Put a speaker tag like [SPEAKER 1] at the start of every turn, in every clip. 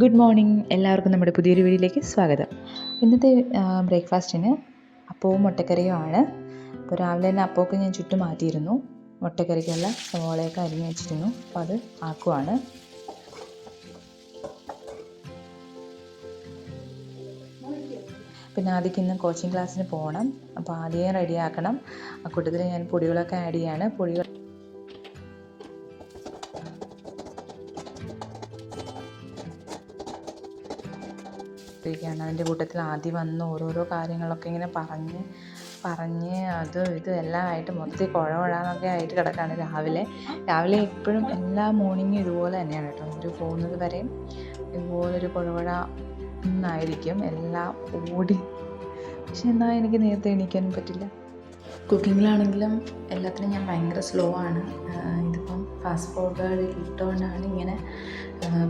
[SPEAKER 1] Good morning എല്ലാവർക്കും നമ്മുടെ പുതിയൊരു വീഡിയോയിലേക്ക് സ്വാഗതം. ഇന്നത്തെ ബ്രേക്ക്ഫാസ്റ്റിന് അപ്പവും മുട്ടക്കറിയും ആണ് അപ്പോൾ രാവിലെ തന്നെ അപ്പമൊക്കെ ഞാൻ ചുറ്റും മാറ്റിയിരുന്നു. മുട്ടക്കറിക്കുള്ള സവോളയൊക്കെ അരിഞ്ഞ് വെച്ചിരുന്നു. അപ്പോൾ അത് ആക്കുവാണ്. പിന്നെ ആദ്യം ഇന്ന് കോച്ചിങ് ക്ലാസ്സിന് പോകണം അപ്പോൾ ആദ്യം റെഡിയാക്കണം ആ കൂട്ടത്തിൽ ഞാൻ പൊടികളൊക്കെ ആഡ് ചെയ്യാണ്. പൊടികൾ ഇരിക്കുകയാണ് അതിന്റെ കൂട്ടത്തിൽ ആദ്യം വന്ന് ഓരോരോ കാര്യങ്ങളൊക്കെ ഇങ്ങനെ പറഞ്ഞ് പറഞ്ഞ് അത് ഇത് എല്ലാം ആയിട്ട് മൊത്തത്തിൽ കുഴവഴാന്നൊക്കെ ആയിട്ട് കിടക്കുകയാണ് രാവിലെ. രാവിലെ എപ്പോഴും എല്ലാ മോർണിംഗും ഇതുപോലെ തന്നെയാണ് കേട്ടോ. ഒരു പോകുന്നത് വരെയും ഇതുപോലൊരു കുഴവഴ എന്നായിരിക്കും എല്ലാം ഓടി. പക്ഷെ എന്നാൽ എനിക്ക് നേരത്തെ എണീക്കാനും പറ്റില്ല. കുക്കിങ്ങിലാണെങ്കിലും എല്ലാത്തിനും ഞാൻ ഭയങ്കര സ്ലോ ആണ്. ഫാസ്റ്റ് ഫോർവേഡ് ഇട്ടുകൊണ്ടാണ് ഇങ്ങനെ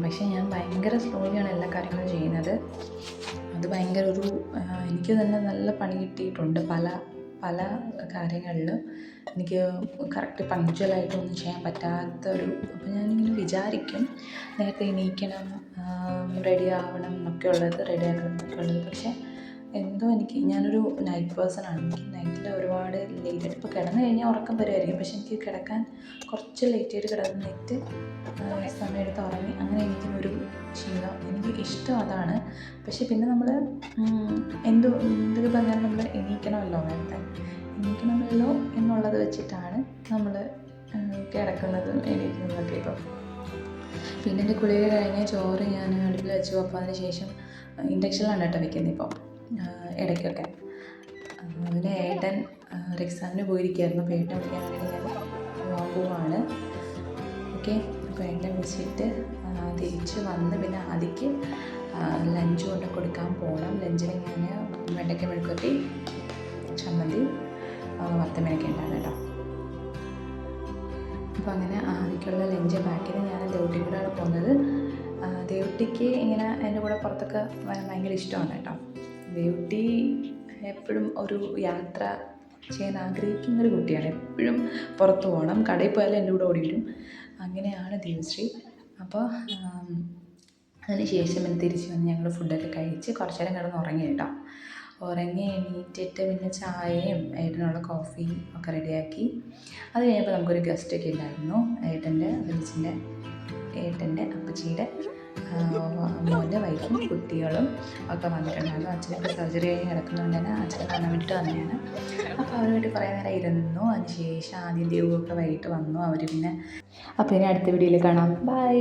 [SPEAKER 1] പക്ഷേ ഞാൻ ഭയങ്കര സ്ലോലിയാണ് എല്ലാ കാര്യങ്ങളും ചെയ്യുന്നത്. അത് ഭയങ്കര ഒരു എനിക്ക് തന്നെ നല്ല പണി കിട്ടിയിട്ടുണ്ട് പല പല കാര്യങ്ങളിലും. എനിക്ക് കറക്റ്റ് പങ്ക്ച്വലായിട്ടൊന്നും ചെയ്യാൻ പറ്റാത്ത ഒരു അപ്പോൾ ഞാനിങ്ങനെ വിചാരിക്കും നേരത്തെ എണീക്കണം റെഡി ആവണം എന്നൊക്കെ ഉള്ളത് റെഡി ആക്കണം എന്നൊക്കെ ഉള്ളത് പക്ഷേ എന്തോ എനിക്ക് ഞാനൊരു നൈറ്റ് പേഴ്സൺ ആണ്. എനിക്ക് നൈറ്റിൽ ഒരുപാട് ലേറ്റ് ആയിട്ട് ഇപ്പോൾ കിടന്നു കഴിഞ്ഞാൽ ഉറക്കം വരുമായിരിക്കും പക്ഷെ എനിക്ക് കിടക്കാൻ കുറച്ച് ലേറ്റ് ആയിട്ട് കിടന്നിട്ട് സമയം എടുത്ത് ഉറങ്ങി അങ്ങനെ എനിക്കൊരു ശീലം എനിക്ക് ഇഷ്ടം അതാണ്. പക്ഷെ പിന്നെ നമ്മൾ എന്തോ എന്തൊക്കെ പറഞ്ഞാലും നമ്മൾ എണീക്കണമല്ലോ നേരത്തെ എണീക്കണമല്ലോ എന്നുള്ളത് വെച്ചിട്ടാണ് നമ്മൾ കിടക്കുന്നതും എണീക്കുന്നതൊക്കെ ഇപ്പം. പിന്നെ എന്റെ കുളിയൊക്കെ കഴിഞ്ഞ് ചോറ് ഞാൻ അടുപ്പിൽ വെച്ചു. അപ്പോൾ അതിന് ശേഷം ഇൻഡക്ഷനിലാണ് കേട്ടോ വെക്കുന്നത് ഇപ്പോൾ ഇടയ്ക്കൊക്കെ. അതിന് ഏട്ടൻ റിക്സാമിന് പോയിരിക്കുകയായിരുന്നു. അപ്പോൾ ഏട്ടൻ വിളിക്കാൻ വേണ്ടി പോവാണ്. ഓക്കെ അപ്പോൾ ഏട്ടൻ വിളിച്ചിട്ട് തിരിച്ച് വന്ന് പിന്നെ ആദ്യക്ക് ലഞ്ച് കൊണ്ട് കൊടുക്കാൻ പോകണം ലഞ്ചിന് ഞാൻ വെണ്ടയ്ക്ക മെഴുക്കൂട്ടി ചമ്മന്തി വത്തമേനൊക്കെ ഉണ്ടാകും കേട്ടോ. അപ്പോൾ അങ്ങനെ ആദ്യക്കുള്ള ലഞ്ച് പാക്കിന് ഞാൻ ദേവട്ടി കൂടെയാണ് പോകുന്നത്. ദേവട്ടിക്ക് ഇങ്ങനെ എന്റെ കൂടെ പുറത്തൊക്കെ ഭയങ്കര ഇഷ്ടമാണ് കേട്ടോ. ദേവട്ടി എപ്പോഴും ഒരു യാത്ര ചെയ്യാൻ ആഗ്രഹിക്കുന്ന ഒരു കുട്ടിയാണ്. എപ്പോഴും പുറത്ത് പോകണം. കടയിൽ പോയാലും എന്റെ കൂടെ ഓടി അങ്ങനെയാണ് ദേവശ്രീ അപ്പോൾ അതിന് ശേഷം പിന്നെ തിരിച്ച് വന്ന് ഞങ്ങൾ ഫുഡൊക്കെ കഴിച്ച് കുറച്ച് നേരം കിടന്ന് ഉറങ്ങി കേട്ടോ. ഉറങ്ങി എണീറ്റിട്ട് പിന്നെ ചായയും ഏട്ടനുള്ള കോഫിയും ഒക്കെ റെഡിയാക്കി. അത് കഴിഞ്ഞപ്പോൾ നമുക്കൊരു ഗസ്റ്റൊക്കെ ഉണ്ടായിരുന്നു. ഏട്ടന്റെ വിളിച്ചിന്റെ ഏട്ടന്റെ അപ്പച്ചിയുടെ മോന്റെ വൈഫും കുട്ടികളും ഒക്കെ വന്നിട്ടുണ്ടായിരുന്നു അച്ഛനൊക്കെ സർജറി കഴിഞ്ഞ് കിടക്കുന്നുണ്ട് തന്നെ അച്ഛനെ കാണാൻ വേണ്ടിയിട്ട് വന്നതാണ്. അപ്പോൾ അവരുമായിട്ട് കുറേ നേരം ഇരുന്നു. അതിന് ശേഷം ആദ്യം ദേവുമൊക്കെ വൈകിട്ട് വന്നു. അവർ പിന്നെ അപ്പോൾ ഇനി അടുത്ത വീഡിയോയിൽ കാണാം. ബൈ